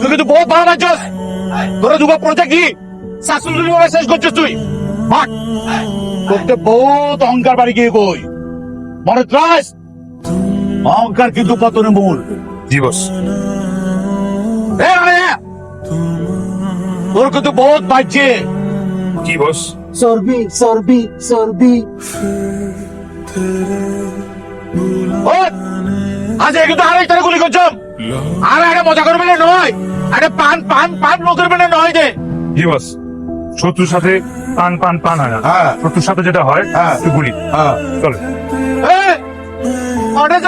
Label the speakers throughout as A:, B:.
A: তুই কিন্তু বহুত ভালো নাচছস তোরা দুগা পড়তে কি? শাশুড়ি শেষ করছিস তুই। ভাগ। তোকে বহুত অহংকার বাড়ি গিয়ে কই। মনে ত্রাস অহংকার কিন্তু পতনের মূল?
B: জি
A: ওর কিন্তু বহুত বাজছে?
B: কি বস?
C: সর্বি সর্বি
A: সর্বি আজ একে তো আরেক একটা গুলি করছম। আর একটা মজা করবে না নয়। আরে পান পান পান নো করবে না নয় দে
B: কি বস? শত্রু সাথে পান পান পান হয় না।
A: হ্যাঁ।
B: শত্রুর সাথে যেটা হয়
A: হ্যাঁ।
B: তুই গুলি।
A: হ্যাঁ।
B: চলে।
A: অর্ডার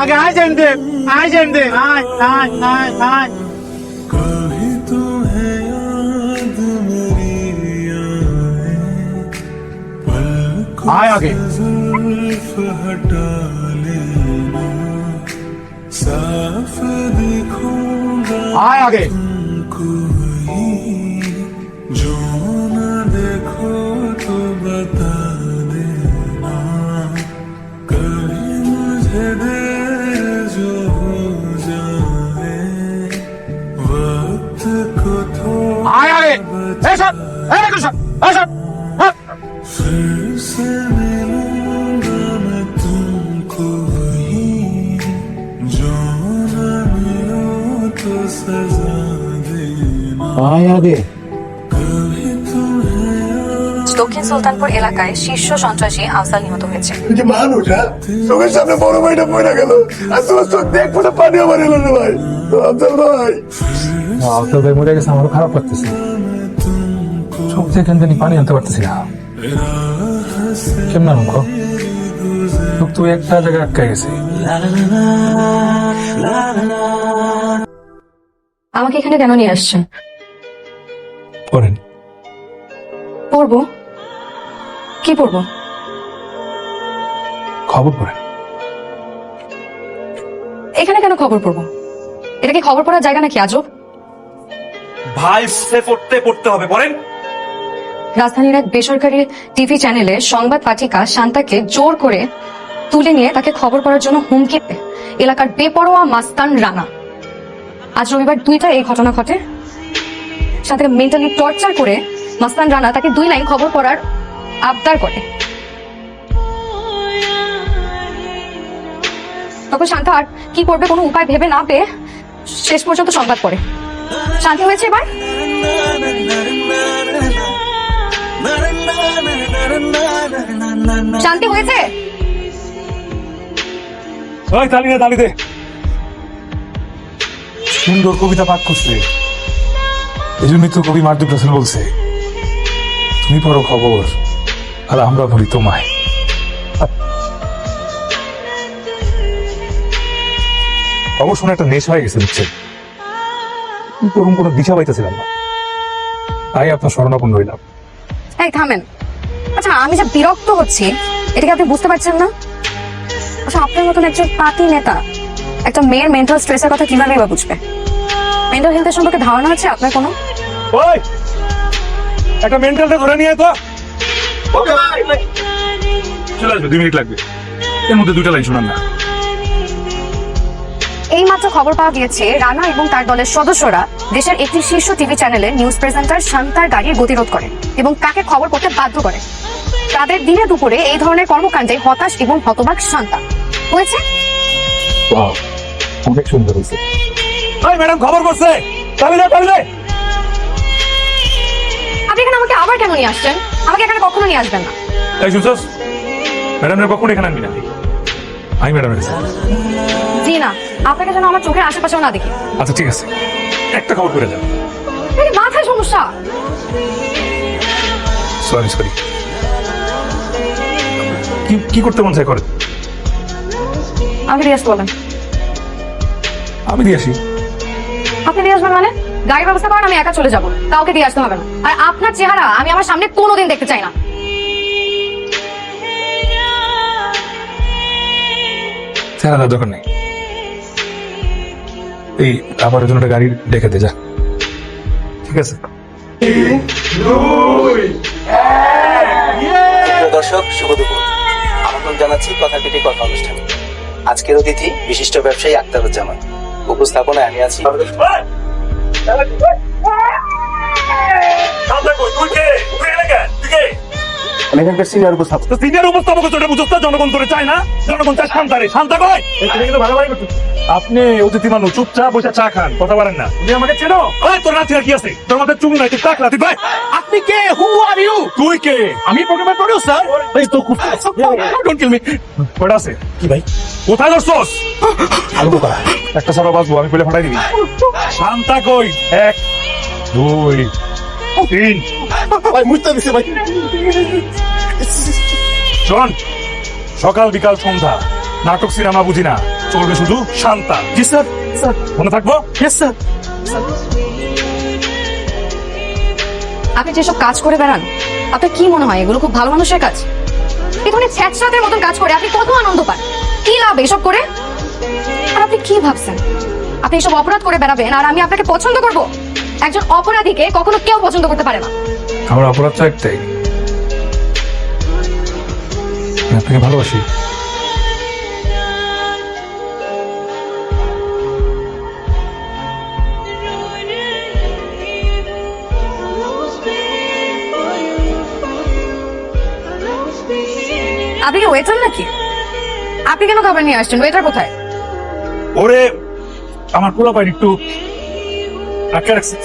A: আগে আয় যাইম দে আয়
D: যাইম দে আয় আয় আয় আয়। আয় আগে। আয় আগে। আয় আরে
A: এসব এসব
D: এসব হবে।
E: দক্ষিণ সুলতানপুর এলাকায় শীর্ষ সন্ত্রাসী আফসাল নিহত হয়েছে।
F: যে হ্যাঁ? চোখের সামনে বড় ভাইটা গেল। আর চোখ পানি এলো না ভাই। ভাই।
G: ভাই গেছে আমারও খারাপ চোখ দিয়ে থেকে পানি আনতে পারতেছি না। কেমন অঙ্ক চোখ তো একটা জায়গায় গেছে।
E: আমাকে এখানে কেন নিয়ে আসছেন?
G: পড়েন।
E: পড়ব? কি পড়ব?
G: খবর পড়েন।
E: এখানে কেন খবর পড়ব? এটা কি খবর পড়ার জায়গা নাকি আজব?
A: ভাই সে পড়তে পড়তে হবে বলেন
E: রাজধানীর এক বেসরকারি টিভি চ্যানেলে সংবাদ পাঠিকা শান্তাকে জোর করে তুলে নিয়ে তাকে খবর পড়ার জন্য হুমকি এলাকার বেপরোয়া মাস্তান রানা। আজ রবিবার দুইটা এই ঘটনা ঘটে। মেন্টালি টর্চার করে মাস্তান রানা তাকে দুই লাইন খবর পড়ার আবদার করে। তখন শান্তা আর কি করবে কোনো উপায় ভেবে না পেয়ে শেষ পর্যন্ত সংবাদ পড়ে। শান্তি হয়েছে এবার? শান্তি হয়েছে?
B: তালি দে তালি দে সুন্দর কবিতা পাঠ করছে। এই তো কবি বলছে, তুমি পড়ো খবর আর আমরা বলি তোমায়। খবর শুনে একটা হয়ে গেছে করুন কোনো দিশা পাইতেছিলাম না। তাই আপনার শরণাপন্ন হইলাম।
E: এই, থামেন। আচ্ছা আমি যা বিরক্ত হচ্ছি এটা কি আপনি বুঝতে পারছেন না? আচ্ছা আপনার মতন একজন পাতি নেতা, একটা মেয়ের মেন্টাল স্ট্রেসের কথা কীভাবে বা বুঝবে? মেন্টাল হেলথের সম্পর্কে ধারণা আছে আপনার কোনো?
B: ওই একটা ধরে নিয়ে তো।
A: ওকে ভাই
B: চলে আসবে দুই মিনিট লাগবে। এর মধ্যে লাইন শোনান না।
E: এই মাত্র খবর পাওয়া গিয়েছে রানা এবং তার দলের সদস্যরা দেশের একটি শীর্ষ টিভি চ্যানেলে নিউজ প্রেজেন্টার শান্তার গাড়ির গতিরোধ করেন এবং তাকে খবর করতে বাধ্য করে তাদের দিনে দুপুরে এই ধরনের কর্মকাণ্ডে হতাশ এবং হতবাক শান্তা। হয়েছে?
G: অনেক সুন্দর হয়েছে।
B: ম্যাডাম খবর করছে।
E: তাহলে তাহলে আবার কেন নিয়ে আসছেন? আমাকে এখানে কখনো নিয়ে আসবেন না।
B: এই শুনছস? ম্যাডামের কখন এখানে আনবি না। আমি ম্যাডামের কাছে
E: জি না আপনাকে যেন আমার চোখের আশেপাশেও না দেখি।
B: আচ্ছা ঠিক আছে। একটা খবর করে যান
E: মাথায় সমস্যা।
B: সরি সরি কি কি করতে মন চাই করে
E: আমাকে দিয়ে আসতে বলেন।
B: আমি দিয়ে আসি।
E: আপনি আসবেন মানে? গাড়ির ব্যবস্থা করেন আমি একা চলে যাব। কাউকে দিয়ে আসতে হবে না। আর আপনার চেহারা আমি আমার সামনে কোনোদিন দেখতে চাই না।
B: চেহারা দরকার নেই। এই আমার জন্য একটা গাড়ি ডেকে দে যা। ঠিক আছে?
H: দর্শক শুভ দুপুর। আমন্ত্রণ জানাচ্ছি কথা কেটে কথা অনুষ্ঠানে। আজকের অতিথি বিশিষ্ট ব্যবসায়ী আক্তারুজ্জামান। উপস্থাপনায় আমি আছি
F: আমি এখানকার সিনিয়র উপস্থাপক।
A: তো সিনিয়র উপস্থাপক যেটা বুঝতে জনগণ তোরে চায় না? জনগণ চায় শান্তারে। শান্তা কয় আপনি অতিথি মানুষ চুপচাপ বসে চা খান কথা বলেন না। তুমি আমাকে চেনো? ওই তোর রাত্রি কি আছে? তোর মাথায় চুল নাই তুই টাক রাতে ভাই। আপনি কে? হু আর ইউ তুই কে? আমি প্রোগ্রামের প্রডিউসার এই তো ডোন্ট কিল মি আছে। কি ভাই? কোথায় ধরছস? আলু একটা সারা বাজবো আমি পেলে ফাটাই দিবি। শান্তা কই? এক দুই তিন।
F: ভাই মুস্তা দিছে ভাই।
A: শোন সকাল বিকাল সন্ধ্যা। নাটক সিনেমা বুঝি না। চলবে শুধু শান্তা। জি স্যার। স্যার মনে থাকব? ইয়েস স্যার
E: আপনি যেসব কাজ করে বেড়ান, আপনার কি মনে হয়, এগুলো খুব ভালো মানুষের কাজ? এই ধরনের ছ্যাঁচড়াদের মতন কাজ করে আপনি কত আনন্দ পান? কি লাভ এসব করে? আর আপনি কি ভাবছেন? আপনি এসব অপরাধ করে বেড়াবেন, আর আমি আপনাকে পছন্দ করব? একজন অপরাধীকে কখনো কেউ পছন্দ করতে পারে না।
B: আমার অপরাধ তো একটাই আপনাকে ভালোবাসি।
E: আপনি কি ওয়েটার নাকি? আপনি কেন খাবার নিয়ে আসছেন? ওয়েটার কোথায়?
A: ওরে আমার পুরো বাড়ি একটু। আটকে রাখছে।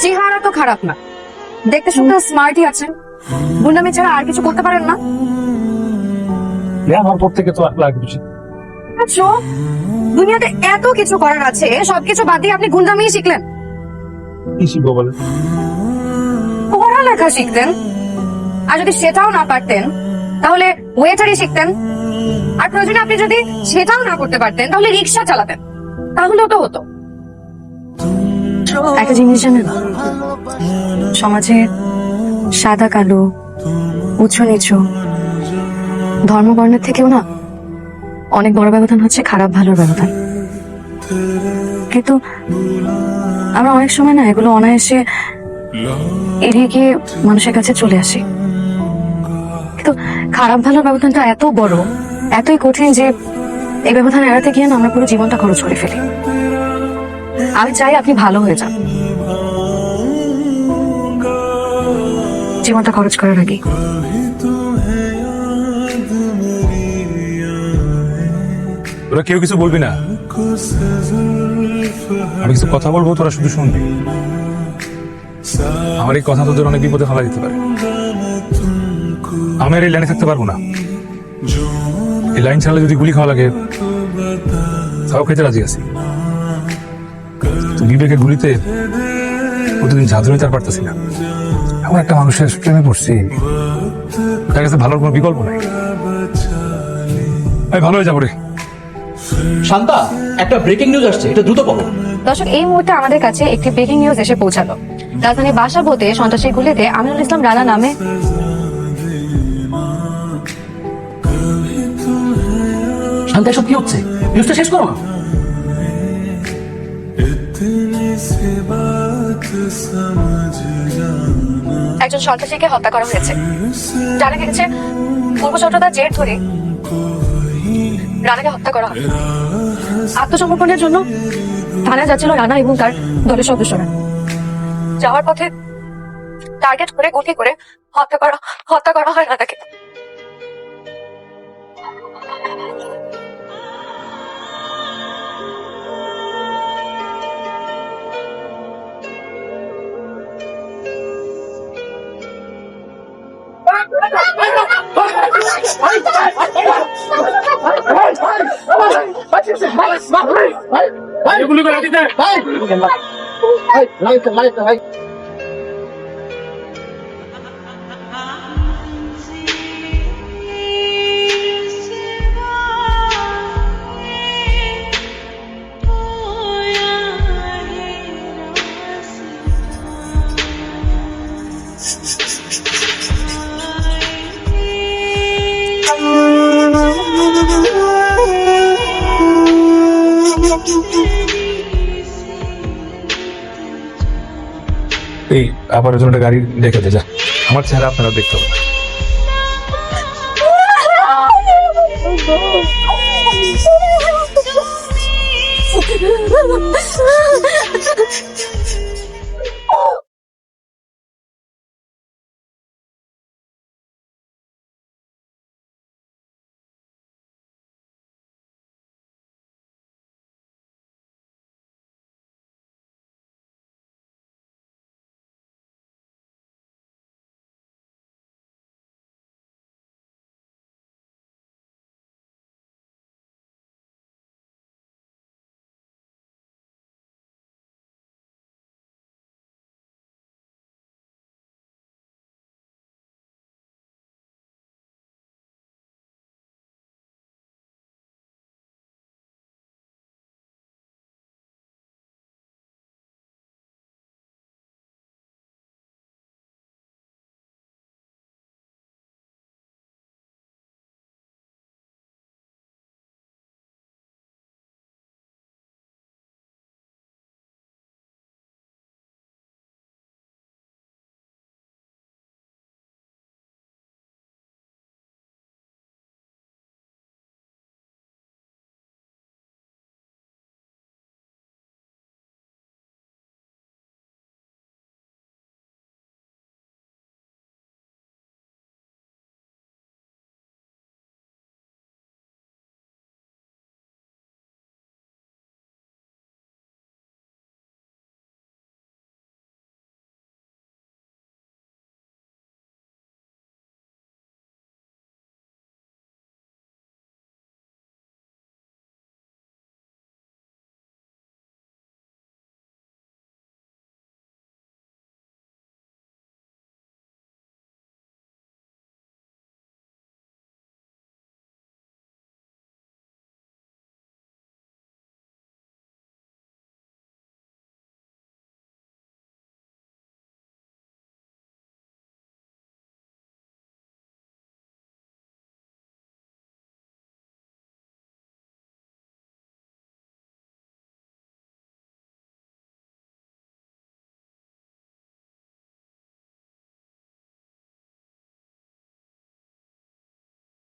E: চেহারা তো খারাপ না। দেখতে শুনতে স্মার্টই আছেন। গুন্ডামি ছাড়া আর কিছু করতে পারেন না?
B: আমার পর থেকে তো আর লাগবে
E: আচ্ছা দুনিয়াতে এত কিছু করার আছে সবকিছু বাদ দিয়ে আপনি গুন্ডামি শিখলেন।
B: কি শিখব বলে
E: পড়ালেখা শিখতেন। আর যদি সেটাও না পারতেন, তাহলে ওয়েটারই শিখতেন। আর প্রয়োজনে আপনি যদি সেটাও না করতে পারতেন, তাহলে রিক্সা চালাতেন। তাহলেও তো হতো। একটা জিনিস জানেন সমাজে সাদা, কালো, উঁচু, নিচু ধর্ম বর্ণের থেকেও না অনেক বড় ব্যবধান হচ্ছে খারাপ, ভালোর ব্যবধান। কিন্তু আমরা অনেক সময় না এগুলো অনায়াসে এড়িয়ে গিয়ে মানুষের কাছে চলে আসি। কিন্তু খারাপ ভালো ব্যবধানটা এত বড়, এতই কঠিন যে এই ব্যবধান এড়াতে গিয়ে না আমরা পুরো জীবনটা খরচ করে ফেলি। আমি চাই আপনি ভালো হয়ে যান। জীবনটা খরচ করার আগে।
B: তোরা কেউ কিছু বলবি না? আমি কিছু কথা বলব, তোরা শুধু শুনবি। আমার এই কথা তোদের অনেক বিপদে ফেলা দিতে পারে। আমি আর এই লাইনে থাকতে পারব না। এই লাইন ছাড়লে যদি গুলি খাওয়া লাগে তাও খেতে রাজি আছি। বিবেকের গুলিতে প্রতিদিন ঝাঁঝু নিতে আর পারতেছি না। এমন একটা মানুষের প্রেমে পড়ছি। তার কাছে ভালোর কোনো বিকল্প নাই। আমি ভালো হয়ে যাব রে।
C: শান্তা একটা ব্রেকিং নিউজ আসছে এটা দ্রুত বলো।
E: দর্শক এই মুহূর্তে আমাদের কাছে একটি ব্রেকিং নিউজ এসে পৌঁছালো। রাজধানী বাসাবোতে সন্ত্রাসী গুলিতে আমিনুল ইসলাম রানা নামে
C: কি হচ্ছে? নিউজটা শেষ করো
E: একজন সন্ত্রাসীকে হত্যা করা হয়েছে। জানা গেছে পূর্ব চট্টদার জের ধরে রানাকে হত্যা করা হয়। আত্মসমর্পণের জন্য থানায় যাচ্ছিল রানা এবং তার দলের সদস্যরা। যাওয়ার পথে টার্গেট করে গুলি করে হত্যা করা হত্যা করা হয় রানাকে
D: ও
B: এই আবার ওজন একটা গাড়ি দেখে দে যা আমার চেহারা আপনারা দেখতে হবে